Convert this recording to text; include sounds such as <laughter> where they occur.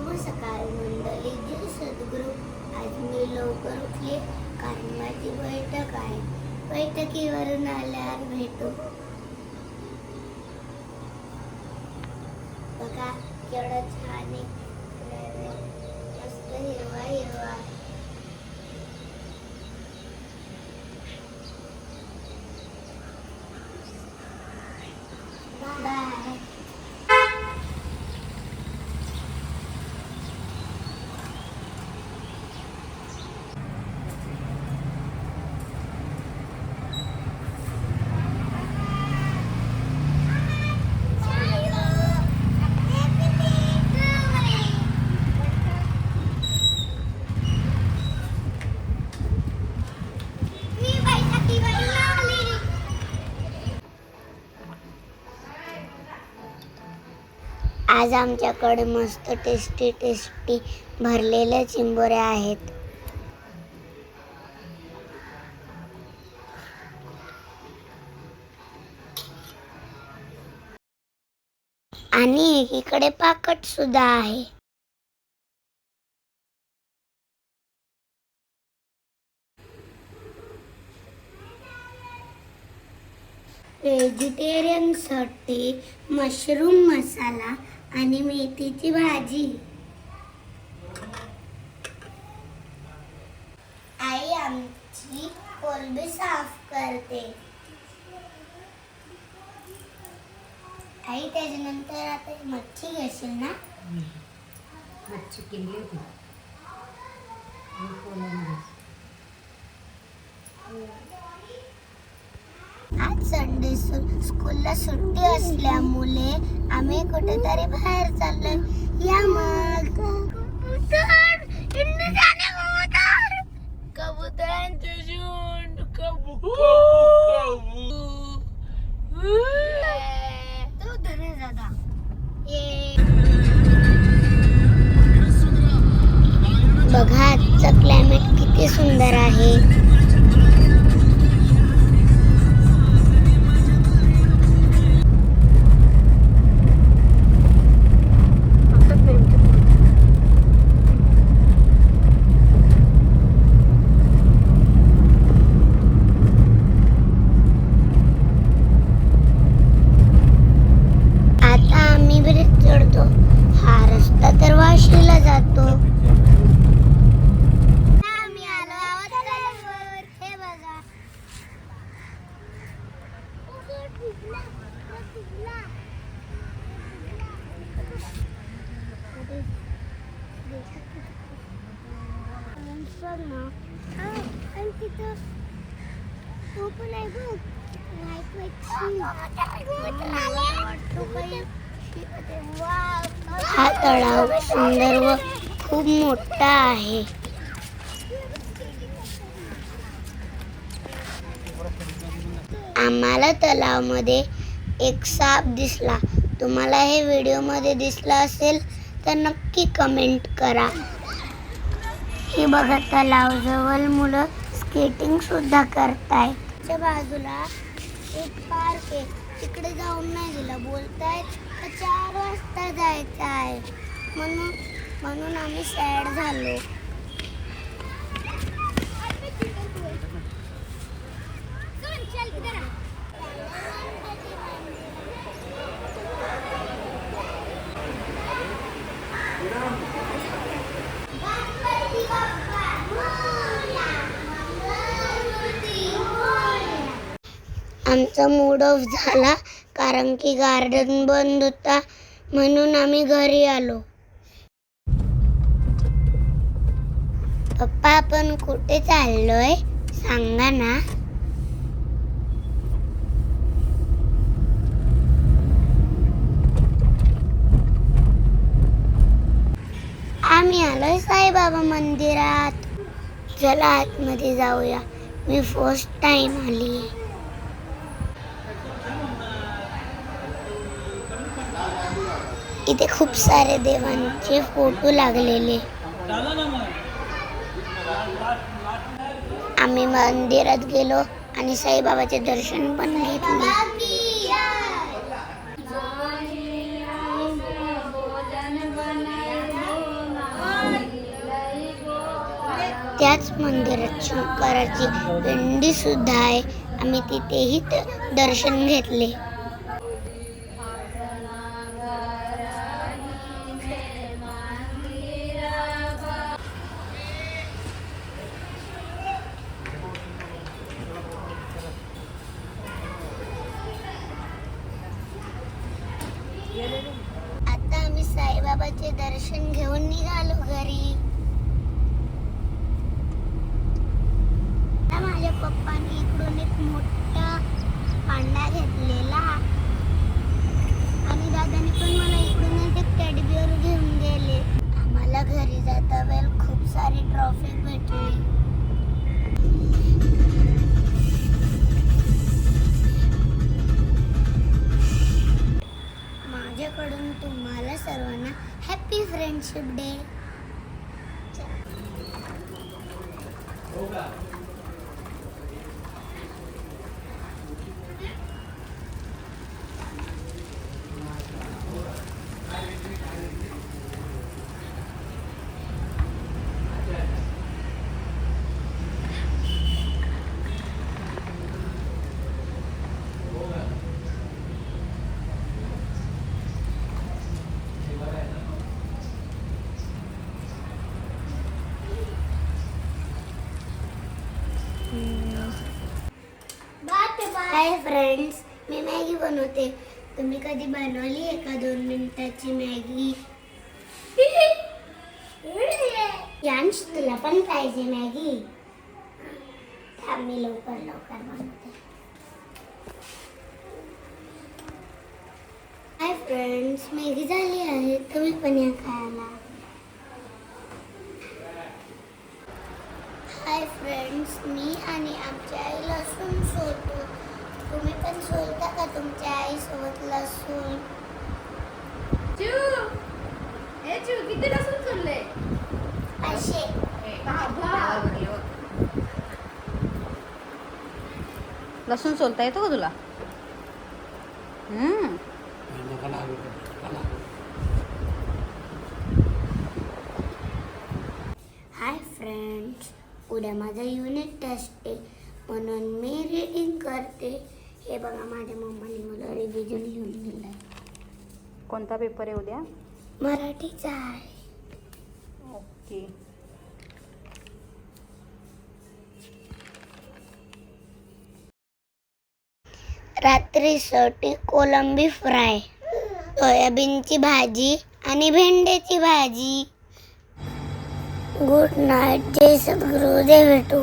शुभ सकाळ मंडळी जय सद्गुरू. आज मी लवकर उठले. कारण माझी बैठक आहे. बैठकीवरून आल्यावर भेटू. बघा केवढं छान आहे. मस्त हिरवा हिरवा आज आमच्याकडे मस्त टेस्टी टेस्टी भरलेल्या चिंबोऱ्या आहेत. आणि एकीकडे पाकट सुद्धा आहे. व्हेजिटेरियनसाठी मशरूम मसाला आणि मेथीची भाजी. आई आमची कोलबी साफ करते. आई त्याच्यानंतर आता मच्छी घेशील ना? मच्छी केली होती. कोलंबी. संडे सु- स्कूलला सुट्टी असल्यामुळे आम्ही कुठेतरी बाहेर चाललोय. या मग. कबुतरांचे झुंड कबू तो धने दादा. ये. बघा आजचं क्लायमेट किती सुंदर आहे. बघ ना. हा, आणि तिथं तो पण आहे बघ हा तळाव सुंदर व खूप मोठा आहे. आम्हाला तलावमध्ये एक साप दिसला. तुम्हाला हे व्हिडिओमध्ये दिसला असेल तर नक्की कमेंट करा. हे बघा तलावजवळ मुलं स्केटिंग सुद्धा करतायत. बाजूला एक पार्क आहे. तिकडे जाऊन नाही दिलं बोलतायत तर चार वाजता जायचं आहे. म्हणून म्हणून आम्ही सॅड झालो. आमचा मूड ऑफ झाला कारण की गार्डन बंद होता म्हणून आम्ही घरी आलो. पप्पा आपण कुठे चाललोय? सांगा ना. आम्ही आलोय साईबाबा मंदिरात. चला आतमध्ये जाऊया. मी फर्स्ट टाइम आली आहे इथे खूप सारे देवांचे फोटो लागलेले. आम्ही मंदिरात गेलो आणि साईबाबाचे दर्शन पण घेतले. त्याच मंदिरात शंकराची पिंडी सुद्धा आहे. आम्ही तिथेही दर्शन घेतले. दर्शन घेऊन निघालो घरी. आता माझ्या पप्पाने इकडून एक मोठा पांडा घेतलेला. आणि दादाने पण मला इकडूनच एक टेडी घेऊन गेले. आम्हाला घरी जाता वेळ खूप सारी ट्रॉफी भेटली. Okay. हाय फ्रेंड्स मी मॅगी बनवते. तुम्ही कधी बनवली आहे का दोन मिनिटाची मॅगी? <laughs> यांश तुला पण पाहिजे मॅगी? थांब मी लवकर लवकर बनवते. हाय फ्रेंड्स मॅगी झाली आहे. तुम्ही पण या खायला. हाय फ्रेंड्स मी आणि आमच्या आई लसूण सोलतो. तुम्ही पण सोलता का तुमच्या आईसोबत लसूण? चिऊ ए चिऊ किती लसूण सोडले असे लसूण सोलता येतो का तुला? हम्म हाय फ्रेंड्स उद्या माझा युनिट टेस्ट आहे. म्हणून मी रीडिंग करते. हे बघा माझ्या मम्माने मला रिव्हिजन लिहून दिलं आहे कोणता पेपर आहे उद्या? मराठीचा आहे. ओके. रात्रीसाठी कोलंबी फ्राय सोयाबीनची भाजी आणि भेंड्याची भाजी. गुड नाईट जय सद्गुरू दे भेटू